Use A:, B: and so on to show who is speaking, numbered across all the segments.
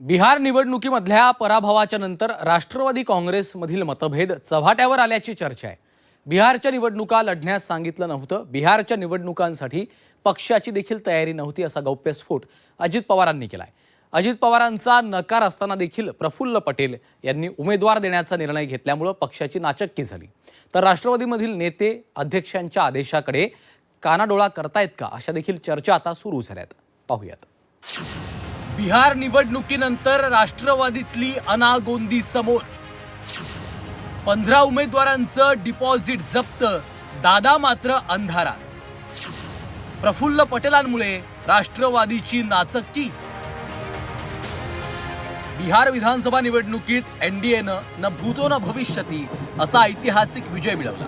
A: बिहार निवडणुकीमधल्या पराभवाच्या नंतर राष्ट्रवादी काँग्रेसमधील मतभेद चव्हाट्यावर आल्याची चर्चा आहे. बिहारच्या निवडणुका लढण्यास सांगितलं नव्हतं. बिहारच्या निवडणुकांसाठी पक्षाची देखील तयारी नव्हती असा गौप्यस्फोट अजित पवारांनी केला आहे अजित पवारांचा नकार असताना देखील प्रफुल्ल पटेल यांनी उमेदवार देण्याचा निर्णय घेतल्यामुळं पक्षाची नाचक्की झाली. तर राष्ट्रवादीमधील नेते अध्यक्षांच्या आदेशाकडे कानाडोळा करतायत का अशा देखील चर्चा आता सुरू झाल्यात. पाहूयात. बिहार निवडणुकीनंतर राष्ट्रवादीतली अनागोंदी समोर. पंधरा उमेदवारांचं डिपॉझिट जप्त दादा मात्र अंधारात. प्रफुल्ल पटेलांमुळे राष्ट्रवादीची नाचक्की बिहार विधानसभा निवडणुकीत एनडीएनं न भूतो न भविष्यती असा ऐतिहासिक विजय मिळवला.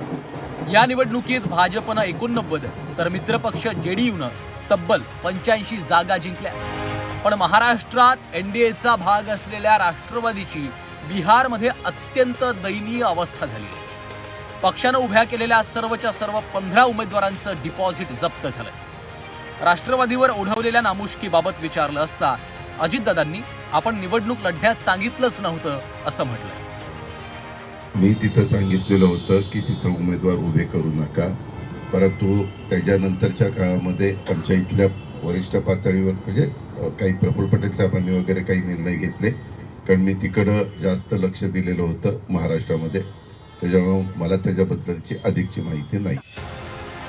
A: या निवडणुकीत भाजपनं एकोणनव्वद तर मित्रपक्ष जेडीयूनं तब्बल पंच्याऐंशी जागा जिंकल्या. पण महाराष्ट्रात एन डी एचा भाग असलेल्या राष्ट्रवादीची बिहारमध्ये अत्यंत दयनीय अवस्था झाली आहे. पक्षानं उभ्या केलेल्या सर्वच्या सर्व पंधरा उमेदवारांचं डिपॉझिट जप्त झालं राष्ट्रवादीवर ओढवलेल्या नामुष्कीबाबत विचारलं असता अजितदादांनी आपण निवडणूक लढण्यास सांगितलंच नव्हतं असं म्हटलं
B: मी तिथं सांगितलेलं होतं की तिथं उमेदवार उभे करू नका. परंतु त्याच्यानंतरच्या काळामध्ये आमच्या इथल्या वरिष्ठ पातळीवर म्हणजे काही प्रफुल्ल पटेल साहेबांनी वगैरे काही निर्णय घेतले. कारण मी तिकडं जास्त लक्ष दिलेलं होतं महाराष्ट्रामध्ये. त्याच्यामुळे मला त्याच्याबद्दलची अधिकची माहिती नाही.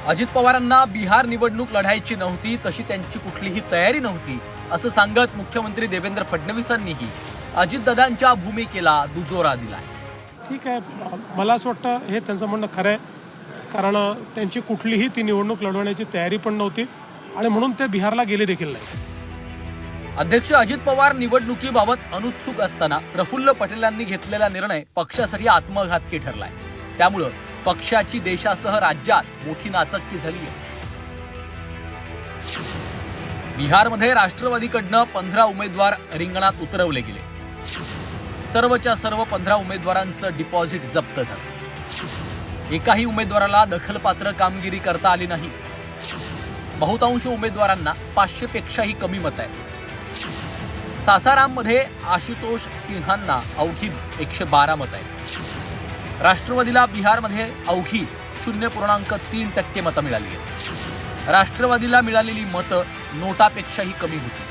A: अजित पवारांना बिहार निवडणूक लढायची नव्हती तशी त्यांची कुठलीही तयारी नव्हती असं सांगत मुख्यमंत्री देवेंद्र फडणवीसांनीही अजितदादांच्या भूमिकेला दुजोरा दिलाय.
C: ठीक आहे. मला असं वाटतं हे त्यांचं म्हणणं खरं आहे. कारण त्यांची कुठलीही ती निवडणूक लढवण्याची तयारी पण नव्हती. आणि म्हणून ते बिहारला गेले देखील नाही.
A: अध्यक्ष अजित पवार निवडणुकीबाबत अनुत्सुक असताना प्रफुल्ल पटेलांनी घेतलेला निर्णय पक्षासाठी आत्मघातकी ठरलाय. त्यामुळं पक्षाची देशासह राज्यात मोठी नाचक्की झाली आहे बिहारमध्ये राष्ट्रवादीकडनं पंधरा उमेदवार रिंगणात उतरवले गेले. सर्वच्या सर्व पंधरा उमेदवारांचं डिपॉझिट जप्त झालं. एकाही उमेदवाराला दखलपात्र कामगिरी करता आली नाही. बहुतांश उमेदवारांना पाचशेपेक्षाही कमी मत आहेत सासाराममध्ये आशुतोष सिन्हांना अवघी एकशे बारा मत आहेत राष्ट्रवादीला बिहारमध्ये अवघी शून्य पूर्णांक तीन टक्के मतं मिळाली आहेत. राष्ट्रवादीला मिळालेली मतं नोटापेक्षाही कमी होती.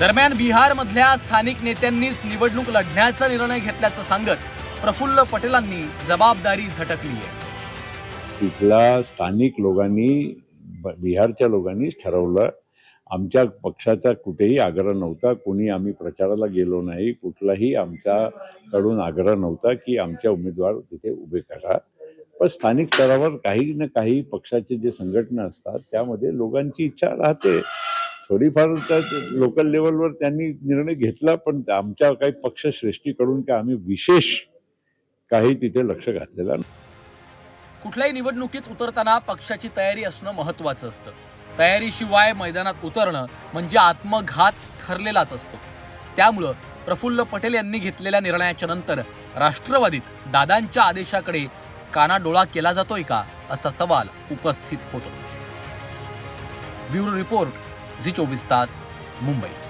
A: दरम्यान बिहारमधल्या स्थानिक नेत्यांनीच निवडणूक लढण्याचा निर्णय घेतल्याचं सांगत प्रफुल्ल पटेलांनी जबाबदारी झटकली आहे.
D: तिथल्या स्थानिक लोकांनी ब- बिहारच्या लोकांनीच ठरवलं. आमच्या पक्षाचा कुठेही आग्रह नव्हता. कोणी आम्ही प्रचाराला गेलो नाही. कुठलाही आमच्याकडून आग्रह नव्हता की आमच्या उमेदवार तिथे उभे करा. पण स्थानिक स्तरावर काही ना काही पक्षाचे जे संघटना असतात त्यामध्ये लोकांची इच्छा राहते. थोडीफार त्या लोकल लेवलवर त्यांनी निर्णय घेतला पण आमच्या काही पक्षश्रेष्ठीकडून काय आम्ही विशेष काही तिथे लक्ष घातलेलं नाही.
A: कुठल्याही निवडणुकीत उतरताना पक्षाची तयारी असणं महत्वाचं असतं. तयारीशिवाय मैदानात उतरणं म्हणजे आत्मघात ठरलेलाच असतो. त्यामुळं प्रफुल्ल पटेल यांनी घेतलेल्या निर्णयाच्या नंतर राष्ट्रवादीत दादांच्या आदेशाकडे कानाडोळा केला जातोय का असा सवाल उपस्थित होतो. ब्युरो रिपोर्ट झी चोवीस तास मुंबई.